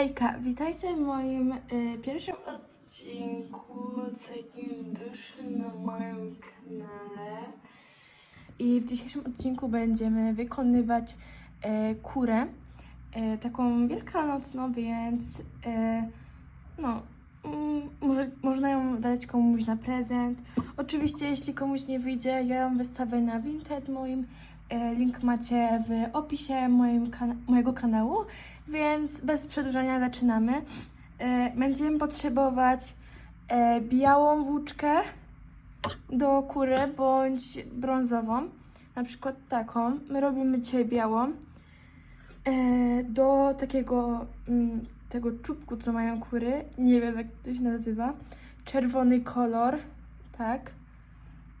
Hejka, witajcie w moim y, pierwszym odcinku takim duszy na moim kanale. I w dzisiejszym odcinku będziemy wykonywać e, kurę, e, taką wielkanocną, więc e, no, mm, może, można ją dać komuś na prezent. Oczywiście, jeśli komuś nie wyjdzie, ja ją wystawię na Vinted moim. E, Link macie w opisie moim mojego kanału, więc bez przedłużania zaczynamy. E, Będziemy potrzebować e, białą włóczkę do kury bądź brązową, na przykład taką. My robimy dzisiaj białą. Do takiego mm, tego czubku, co mają kury, nie wiem jak to się nazywa, czerwony kolor, tak.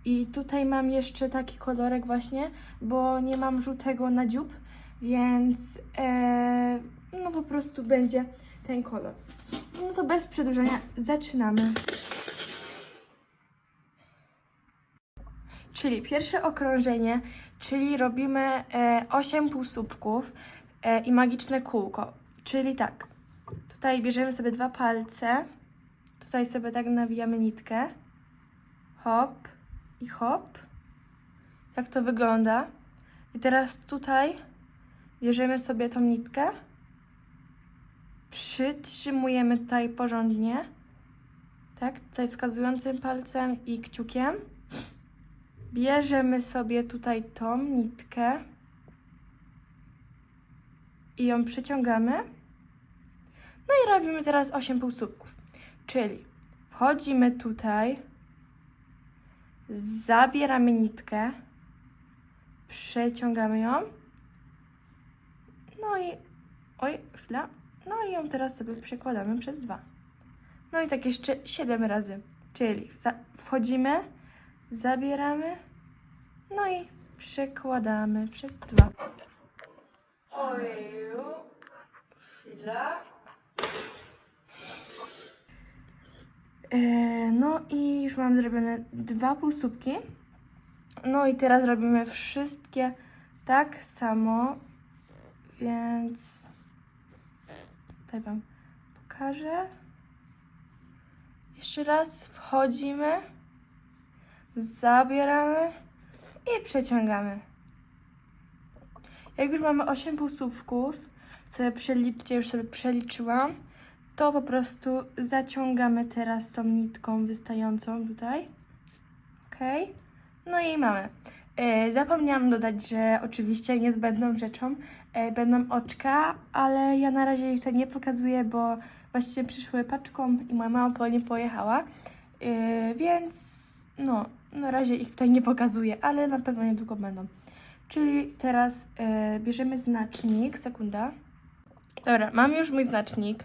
I tutaj mam jeszcze taki kolorek właśnie, bo nie mam żółtego na dziób, więc e, no po prostu będzie ten kolor. No to bez przedłużenia zaczynamy. Czyli pierwsze okrążenie, czyli robimy e, 8 półsłupków e, i magiczne kółko. Czyli tak, tutaj bierzemy sobie dwa palce, tutaj sobie tak nawijamy nitkę, hop i hop. Jak to wygląda? I teraz tutaj bierzemy sobie tą nitkę, przytrzymujemy tutaj porządnie, tak, tutaj wskazującym palcem i kciukiem. Bierzemy sobie tutaj tą nitkę i ją przyciągamy. No i robimy teraz 8 półsłupków. Czyli wchodzimy tutaj, zabieramy nitkę, przeciągamy ją. No i oj, chwila. No i ją teraz sobie przekładamy przez dwa. No i tak jeszcze 7 razy. Czyli wchodzimy, zabieramy, no i przekładamy przez dwa. Ojeju, chwila. E, no i już mam zrobione dwa półsłupki. No i teraz robimy wszystkie tak samo, więc tutaj Wam pokażę. Jeszcze raz wchodzimy, zabieramy i przeciągamy. Jak już mamy 8 półsłupków, sobie przeliczcie, już sobie przeliczyłam, to po prostu zaciągamy teraz tą nitką wystającą tutaj. Ok. No i mamy. E, zapomniałam dodać, że oczywiście niezbędną rzeczą e, będą oczka, ale ja na razie ich tutaj nie pokazuję, bo właściwie przyszły paczką i moja mama po nie pojechała. E, więc no, na razie ich tutaj nie pokazuję, ale na pewno niedługo będą. Czyli teraz bierzemy znacznik, sekunda. Dobra, mam już mój znacznik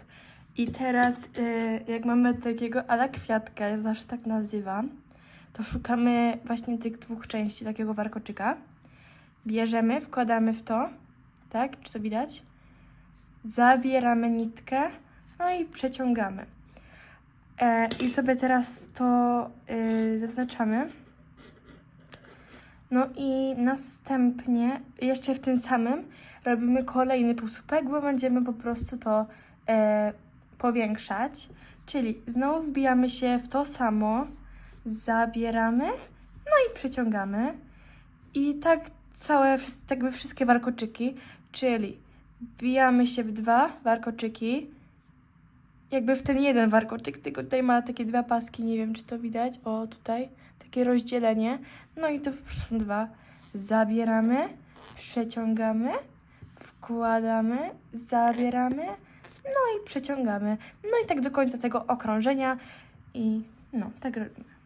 i teraz e, jak mamy takiego ala kwiatka, ja zawsze tak nazywam, to szukamy właśnie tych dwóch części takiego warkoczyka. Bierzemy, wkładamy w to, tak, czy to widać? Zabieramy nitkę, no i przeciągamy. E, I sobie teraz to y, zaznaczamy. No i następnie, jeszcze w tym samym, robimy kolejny półsłupek, bo będziemy po prostu to e, powiększać. Czyli znowu wbijamy się w to samo, zabieramy, no i przyciągamy. I tak całe, wszy- jakby wszystkie warkoczyki, czyli wbijamy się w dwa warkoczyki, jakby w ten jeden warkoczyk, tylko tutaj ma takie dwa paski, nie wiem czy to widać, o tutaj, takie rozdzielenie, no i to są dwa, zabieramy, przeciągamy, wkładamy, zabieramy, no i przeciągamy, no i tak do końca tego okrążenia i no, tak robimy.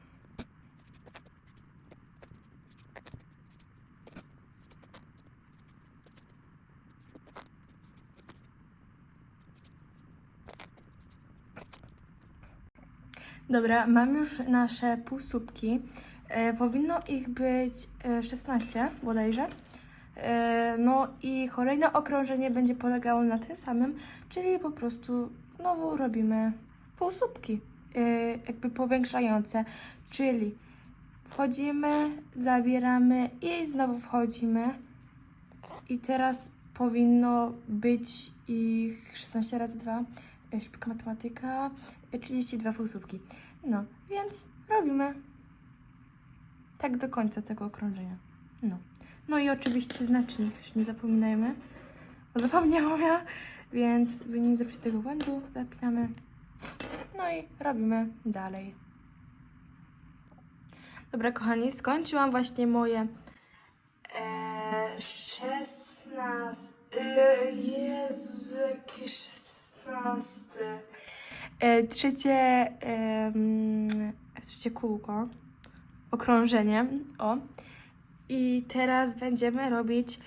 Dobra, mam już nasze półsłupki. E, powinno ich być e, 16 bodajże. E, no i kolejne okrążenie będzie polegało na tym samym, czyli po prostu znowu robimy półsłupki, e, jakby powiększające, czyli wchodzimy, zabieramy i znowu wchodzimy. I teraz powinno być ich 16 razy 2, e, szybka matematyka, e, 32 półsłówki. No, więc robimy tak do końca tego okrążenia. No. No i oczywiście znacznik, już nie zapominajmy. Bo zapomniałam ja, więc by nie zrobić tego błędu, zapinamy. No i robimy dalej. Dobra, kochani, skończyłam właśnie moje e, 16. E, Jezu, jakie 16. E, trzecie, e, trzecie kółko, okrążenie. O. I teraz będziemy robić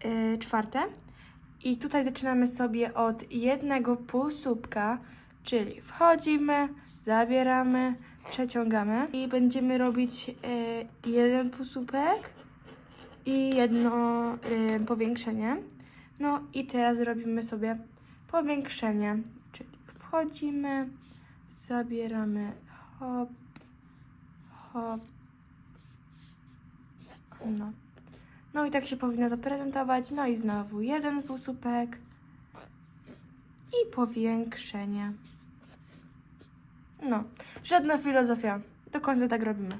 e, czwarte. I tutaj zaczynamy sobie od jednego półsłupka, czyli wchodzimy, zabieramy, przeciągamy i będziemy robić e, jeden półsłupek i jedno e, powiększenie. No i teraz robimy sobie powiększenie, czyli wchodzimy, zabieramy, hop, hop, no. No i tak się powinno to prezentować. No i znowu jeden półsłupek i powiększenie. No, żadna filozofia. Do końca tak robimy.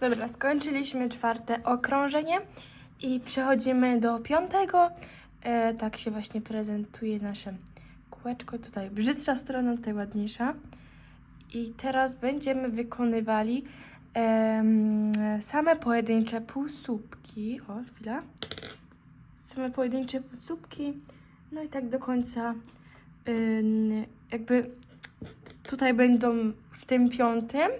Dobra, skończyliśmy czwarte okrążenie i przechodzimy do piątego. E, tak się właśnie prezentuje nasze kółeczko. Tutaj brzydsza strona, tutaj ładniejsza. I teraz będziemy wykonywali same pojedyncze półsłupki. O, chwila. Same pojedyncze półsłupki. No i tak do końca jakby tutaj będą w tym piątym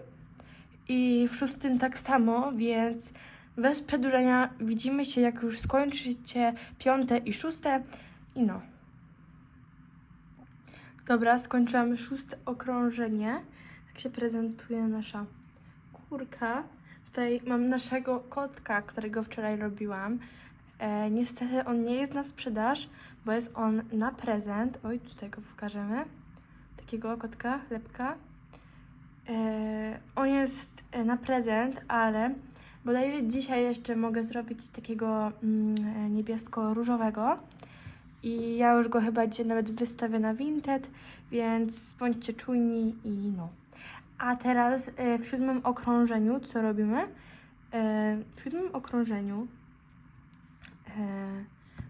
i w szóstym tak samo, więc bez przedłużenia widzimy się jak już skończycie piąte i szóste i no. Dobra, skończyłam szóste okrążenie. Tak się prezentuje nasza kurka. Tutaj mam naszego kotka, którego wczoraj robiłam. E, niestety on nie jest na sprzedaż, bo jest on na prezent. Oj, tutaj go pokażemy. Takiego kotka, lepka. E, on jest e, na prezent, ale bodajże dzisiaj jeszcze mogę zrobić takiego mm, e, niebiesko-różowego. I ja już go chyba dzisiaj nawet wystawię na Vinted, więc bądźcie czujni i no. A teraz e, w siódmym okrążeniu, co robimy? E, W siódmym okrążeniu, e,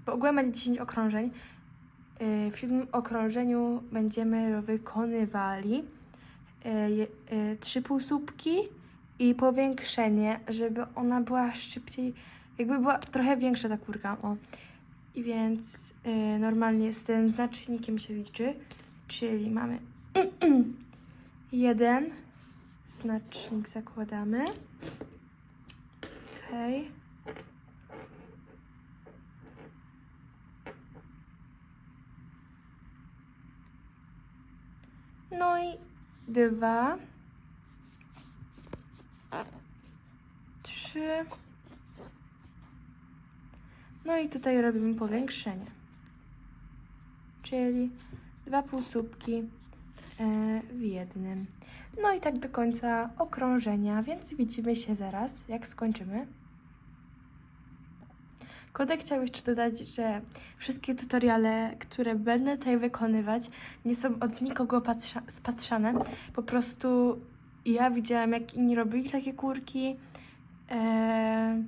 bo ogółem będzie 10 okrążeń, w siódmym okrążeniu będziemy wykonywali trzy półsłupki i powiększenie, żeby ona była szybciej, jakby była trochę większa ta kurka, o. I więc normalnie z tym znacznikiem się liczy, czyli mamy jeden znacznik zakładamy. Okej. No i dwa, trzy. No i tutaj robimy powiększenie. Czyli dwa półsłupki w jednym. No i tak do końca okrążenia, więc widzimy się zaraz, jak skończymy. Kodek chciał jeszcze dodać, że wszystkie tutoriale, które będę tutaj wykonywać, nie są od nikogo patrza- spatrzane. Po prostu ja widziałam, jak inni robili takie kurki. E,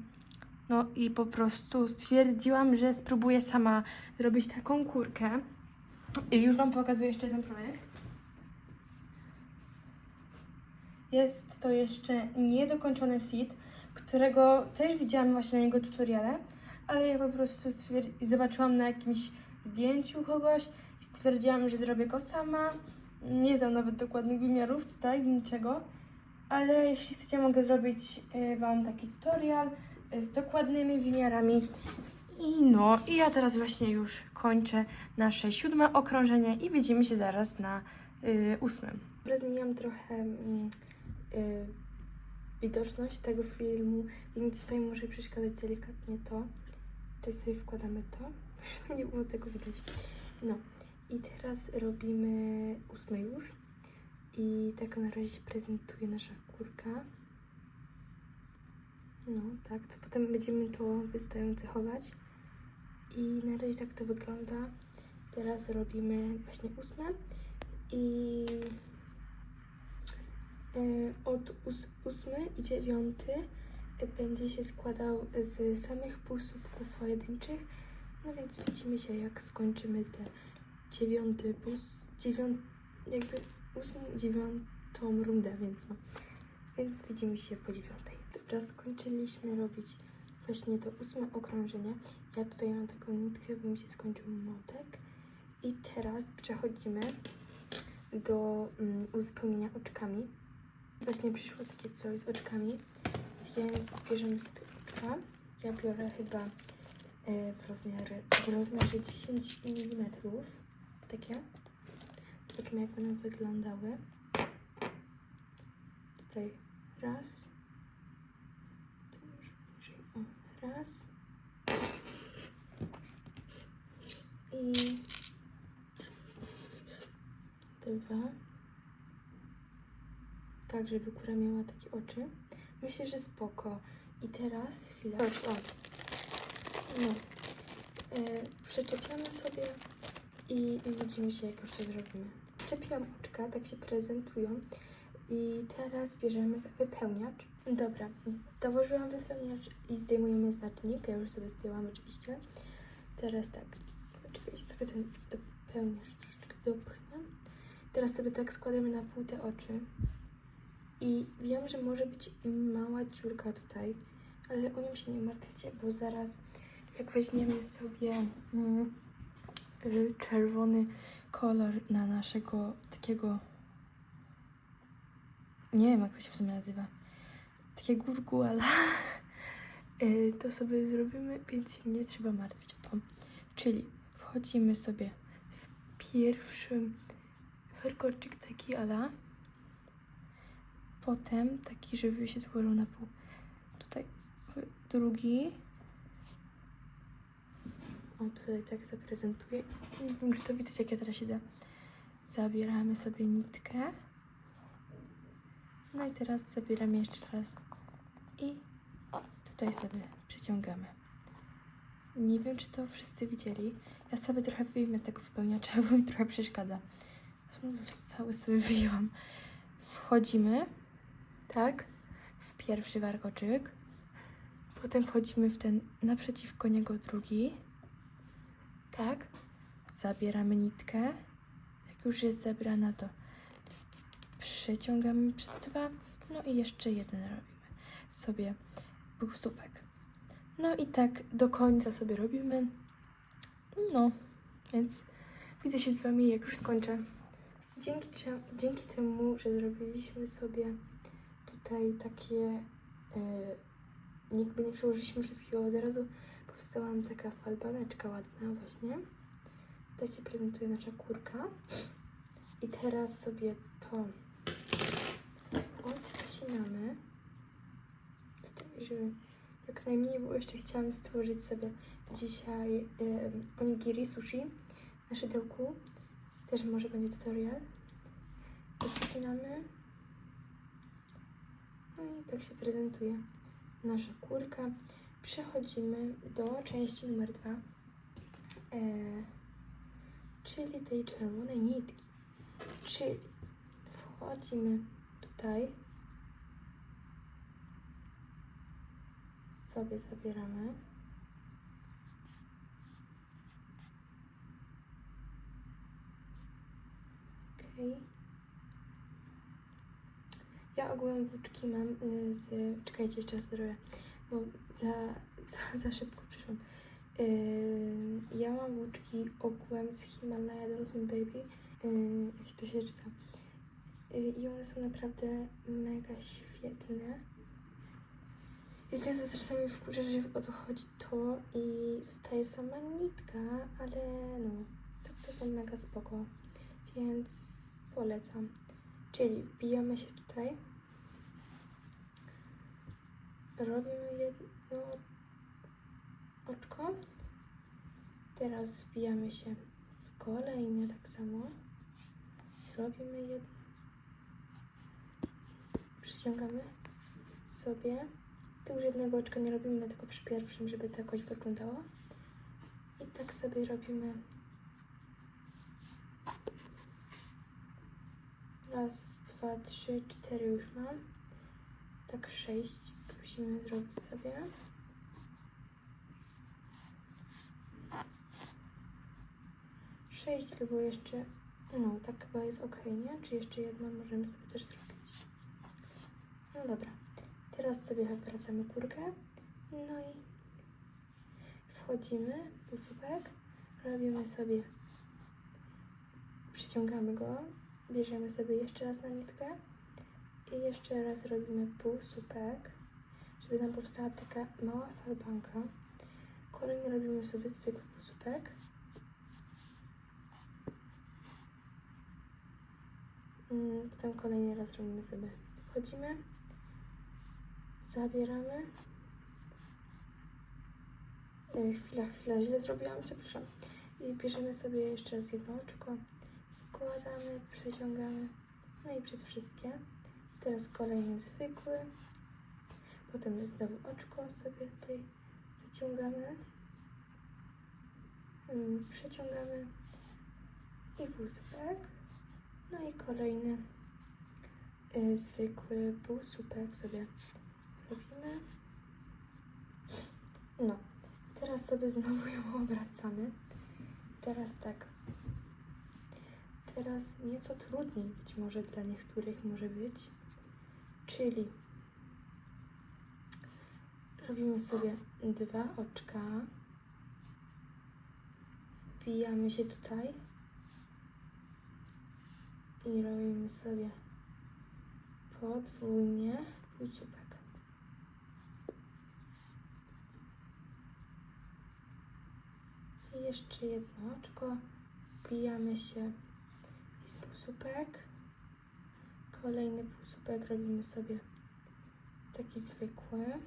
no i po prostu stwierdziłam, że spróbuję sama zrobić taką kurkę. I już Wam pokazuję jeszcze jeden projekt. Jest to jeszcze niedokończony seed, którego też widziałam właśnie na niego tutoriale, ale ja po prostu zobaczyłam na jakimś zdjęciu kogoś i stwierdziłam, że zrobię go sama. Nie znam nawet dokładnych wymiarów tutaj, niczego, ale jeśli chcecie, mogę zrobić y, Wam taki tutorial y, z dokładnymi wymiarami. I no, i ja teraz właśnie już kończę nasze siódme okrążenie i widzimy się zaraz na y, ósmym. Zmieniam trochę mm, y, widoczność tego filmu, więc tutaj może przeszkadzać delikatnie to. Tutaj sobie wkładamy to, żeby nie było tego widać. No i teraz robimy ósme już. I tak na razie się prezentuje nasza kurka. No, tak, to potem będziemy to wystające chować. I na razie tak to wygląda. Teraz robimy właśnie ósme i od ós ósmy i dziewiąty będzie się składał z samych półsłupków pojedynczych. No więc widzimy się jak skończymy te dziewiąty, pół, dziewiąt, jakby ósmą i dziewiątą rundę, więc no. Więc widzimy się po dziewiątej. Dobra, skończyliśmy robić właśnie to ósme okrążenie. Ja tutaj mam taką nitkę, bo mi się skończył motek. I teraz przechodzimy do mm, uzupełnienia oczkami. Właśnie przyszło takie coś z oczkami, więc bierzemy sobie oczka. Ja biorę chyba e, w rozmiarze, w rozmiarze 10 mm. Takie. Zobaczymy jak będą wyglądały. Tutaj raz. Tu może bliżej. O, raz. I dwa. Tak, żeby kura miała takie oczy. Myślę, że spoko. I teraz chwilę. Chodź, o. No. E, przyczepiamy sobie i, i widzimy się, jak już to zrobimy. Czepiłam oczka, tak się prezentują. I teraz bierzemy wypełniacz. Dobra, dołożyłam wypełniacz i zdejmujemy znacznik. Ja już sobie zdjęłam oczywiście. Teraz tak, czekajcie sobie ten dopełniacz troszeczkę dopchnę. Teraz sobie tak składamy na pół te oczy. I wiem, że może być mała dziurka tutaj, ale o nią się nie martwcie, bo zaraz jak weźmiemy sobie mm, y, czerwony kolor na naszego takiego nie wiem jak to się w sumie nazywa, takie gurguala, y, to sobie zrobimy, więc nie trzeba martwić o to. Czyli wchodzimy sobie w pierwszym warkoczyk taki ala, potem taki, żeby się złożył na pół. Tutaj drugi. O, tutaj tak zaprezentuję. Nie wiem, czy to widać, jak ja teraz idę. Zabieramy sobie nitkę. No i teraz zabieramy jeszcze raz i tutaj sobie przeciągamy. Nie wiem, czy to wszyscy widzieli. Ja sobie trochę wyjmę tego wypełniacza, bo mi trochę przeszkadza. Cały sobie wyjęłam. Wchodzimy, tak, w pierwszy warkoczyk. Potem wchodzimy w ten naprzeciwko niego drugi. Tak. Zabieramy nitkę. Jak już jest zabrana, to przeciągamy przez dwa. No i jeszcze jeden robimy sobie półsłupek. No i tak do końca sobie robimy. No, więc widzę się z Wami, jak już skończę. Dzięki, dzięki temu, że zrobiliśmy sobie tutaj takie, yy, jakby nie przełożyliśmy wszystkiego od razu, powstała nam taka falbaneczka ładna właśnie. Tak się prezentuje nasza kurka. I teraz sobie to odcinamy. Tutaj, żeby jak najmniej, bo jeszcze chciałam stworzyć sobie dzisiaj yy, onigiri sushi na szydełku. Też może będzie tutorial. Odcinamy. No i tak się prezentuje nasza kurka. Przechodzimy do części numer dwa, e, czyli tej czerwonej nitki. Czyli wchodzimy tutaj, sobie zabieramy. Okej. Ja ogółem włóczki mam y, z... Czekajcie, jeszcze raz zrobię, bo za, za, za szybko przyszłam. Y, ja mam włóczki ogółem z Himalaya Dolphin Baby. Y, jak to się czyta. I one są naprawdę mega świetne. I często czasami wkurza, że o to chodzi to i zostaje sama nitka, ale no, tak to są mega spoko, więc polecam. Czyli wbijamy się tutaj, robimy jedno oczko, teraz wbijamy się w kolejne tak samo, robimy jedno, przyciągamy sobie, tu już jednego oczka nie robimy, tylko przy pierwszym, żeby to jakoś wyglądało. I tak sobie robimy. Raz, dwa, trzy, cztery już mam. Tak sześć musimy zrobić sobie. Sześć albo jeszcze, no tak chyba jest ok, nie? Czy jeszcze jedno możemy sobie też zrobić. No dobra, teraz sobie wracamy kurkę. No i wchodzimy w półsłupek, robimy sobie, przyciągamy go, bierzemy sobie jeszcze raz na nitkę i jeszcze raz robimy półsłupek, żeby nam powstała taka mała falbanka. Kolejny robimy sobie zwykły półsłupek. Mm, Potem kolejny raz robimy sobie, wchodzimy, zabieramy. E, Chwila, chwila, źle zrobiłam, przepraszam. I bierzemy sobie jeszcze raz jedno oczko, wkładamy, przeciągamy, no i przez wszystkie. Teraz kolejny zwykły, potem znowu oczko sobie tutaj zaciągamy, Mm, przeciągamy i półsłupek. No i kolejny y, zwykły półsłupek sobie robimy. No, teraz sobie znowu ją obracamy. Teraz tak. Teraz nieco trudniej być może dla niektórych może być. Czyli robimy sobie dwa oczka. Wbijamy się tutaj i robimy sobie podwójnie półsłupek. I jeszcze jedno oczko. Wbijamy się i półsłupek. Kolejny półsłupek robimy sobie taki zwykły.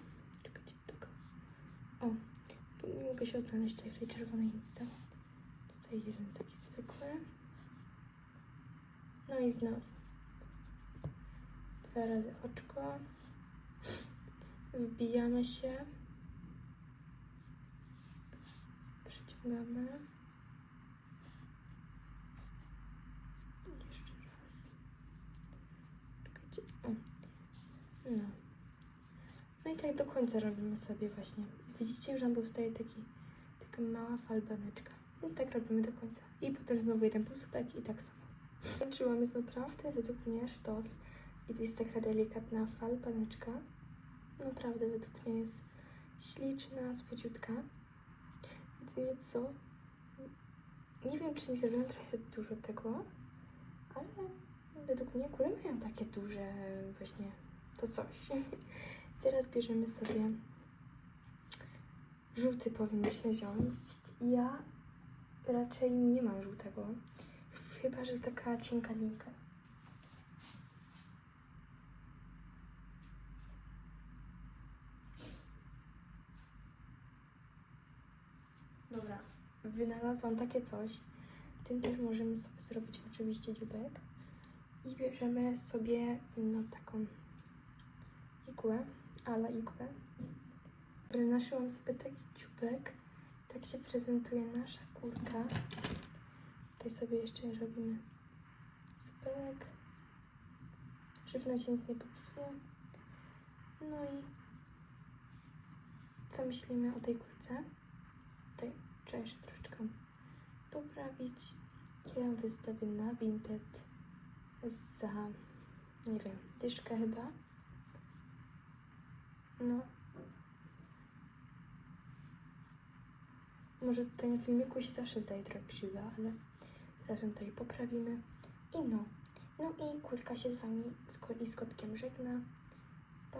O, bo nie mogę się odnaleźć tutaj w tej czerwonej nitce. Tutaj jeden taki zwykły. No i znowu. Dwa razy oczko. Wbijamy się. Przyciągamy. Jeszcze raz. Czekajcie. O. No. No i tak do końca robimy sobie właśnie. Widzicie, że nam powstaje taki, taka mała falbaneczka. I tak robimy do końca. I potem znowu jeden półsłupek i tak samo. Skończyłam, jest naprawdę według mnie sztos. I to jest taka delikatna falbaneczka. Naprawdę według mnie jest śliczna, słodziutka. Jedynie co? Nie wiem, czy nie zrobiłam trochę za dużo tego, ale według mnie kury mają takie duże właśnie to coś. Teraz bierzemy sobie żółty powinniśmy wziąć. Ja raczej nie mam żółtego. Chyba, że taka cienka linka. Dobra, wynalazłam takie coś. Tym też możemy sobie zrobić oczywiście dziubek. I bierzemy sobie no taką igłę, ala igłę. Naszyłam sobie taki dziubek. Tak się prezentuje nasza kurka. Tutaj sobie jeszcze robimy nam się nic nie popsuło. No i co myślimy o tej kurce? Tutaj trzeba jeszcze troszeczkę poprawić. Ja ją wystawię na Vinted za, nie wiem, dyszkę chyba. No. Może tutaj na filmiku się zawsze wydaje trochę krzywa, ale razem tutaj poprawimy. I no. No i kurka się z wami i z kotkiem żegna. Pa!